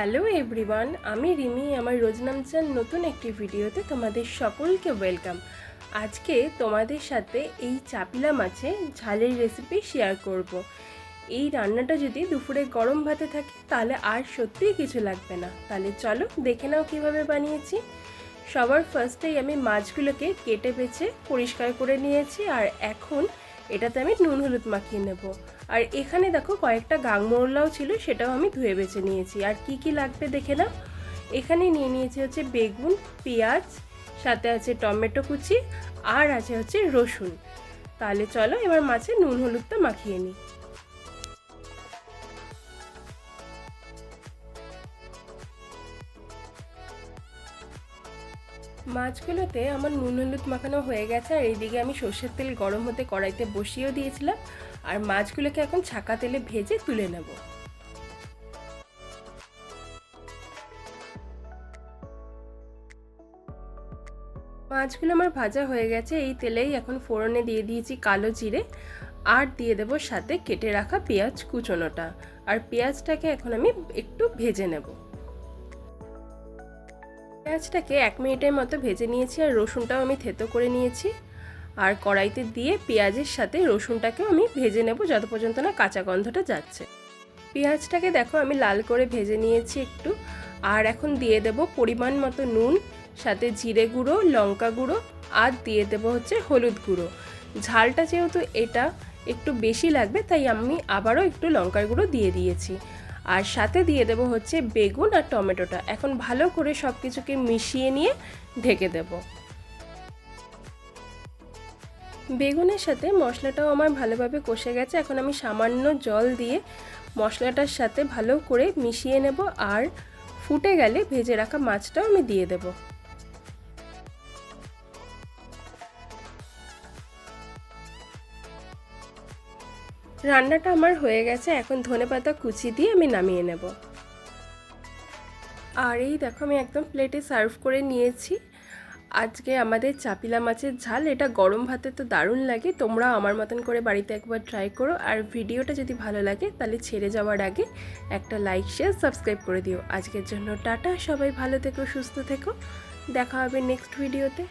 Hello everyone, আমি রিমি, আমার রোজনামচান নতুন একটি ভিডিওতে তোমাদের সকলকে ওয়েলকাম। আজকে তোমাদের সাথে এই চাপিলা মাছে ঝালের রেসিপি শেয়ার করব। এই রান্নাটা যদি দুপুরে গরম ভাতে থাকে, তাহলে আর সত্যিই কিছু লাগবে না। তাহলে চলো দেখে নাও কীভাবে বানিয়েছি। সবার ফার্স্টেই আমি মাছগুলোকে কেটে বেছে পরিষ্কার করে নিয়েছি, আর এখন এটাতে আমি নুন হলুদ মাখিয়ে নেব। আর এখানে দেখো কয়েকটা গাংমরলাও ছিল, সেটাও আমি ধুয়ে বেছে নিয়েছি। আর কি কি লাগবে দেখে নাও। এখানে নিয়ে নিয়েছি হচ্ছে বেগুন, পেঁয়াজ, সাথে আছে টমেটো কুচি, আর আছে হচ্ছে রসুন। তাহলে চলো এবার মাছে নুন হলুদটা মাখিয়ে নিই। মাছগুলোতে আমার নুন হলুদ মাখানো হয়ে গেছে, আর এইদিকে আমি সর্ষের তেল গরম হতে কড়াইতে বসিয়েও দিয়েছিলাম। আর মাছগুলোকে এখন ছাকা তেলে ভেজে তুলে নেব। মাছগুলো আমার ভাজা হয়ে গেছে, এই তেলেই এখন ফোড়নে দিয়ে দিয়েছি কালো জিরে, আর দিয়ে দেবো সাথে কেটে রাখা পেঁয়াজ কুচোনোটা। আর পেঁয়াজটাকে এখন আমি একটু ভেজে নেব। পেঁয়াজটাকে এক মিনিটের মতো ভেজে নিয়েছি আর রসুনটাও আমি থেতো করে নিয়েছি। আর কড়াইতে দিয়ে পেঁয়াজের সাথে রসুনটাকেও আমি ভেজে নেব যত পর্যন্ত না কাঁচা গন্ধটা যাচ্ছে। পেঁয়াজটাকে দেখো আমি লাল করে ভেজে নিয়েছি একটু। আর এখন দিয়ে দেব পরিমাণ মতো নুন, সাথে জিরে গুঁড়ো, লঙ্কা গুঁড়ো, আর দিয়ে দেব হচ্ছে হলুদ গুঁড়ো। ঝালটা যেহেতু এটা একটু বেশি লাগবে, তাই আমি আবারও একটু লঙ্কার গুঁড়ো দিয়ে দিয়েছি। আর সাথে দিয়ে দেব হচ্ছে বেগুন আর টমেটোটা। এখন ভালো করে সব কিছুকে মিশিয়ে নিয়ে ঢেকে দেব। বেগুনের সাথে মশলাটাও আমার ভালোভাবে কষে গেছে। এখন আমি সামান্য জল দিয়ে মশলাটার সাথে ভালো করে মিশিয়ে নেব। আর ফুটে গেলে ভেজে রাখা মাছটাও আমি দিয়ে দেবো। রান্নাটা আমার হয়ে গেছে, এখন ধনে পাতা কুচি দিয়ে আমি নামিয়ে নেব। আর এই দেখো আমি একদম প্লেটে সার্ভ করে নিয়েছি। আজকে আমাদের চাপিলা মাছের ঝাল, এটা গরম ভাতে তো দারুণ লাগে, তোমরা আমার মতন করে বাড়িতে একবার ট্রাই করো। আর ভিডিওটা যদি ভালো লাগে, তাহলে ছেড়ে যাওয়ার আগে একটা লাইক শেয়ার সাবস্ক্রাইব করে দিও। আজকের জন্য টাটা, সবাই ভালো থেকো, সুস্থ থেকো। দেখা হবে নেক্সট ভিডিওতে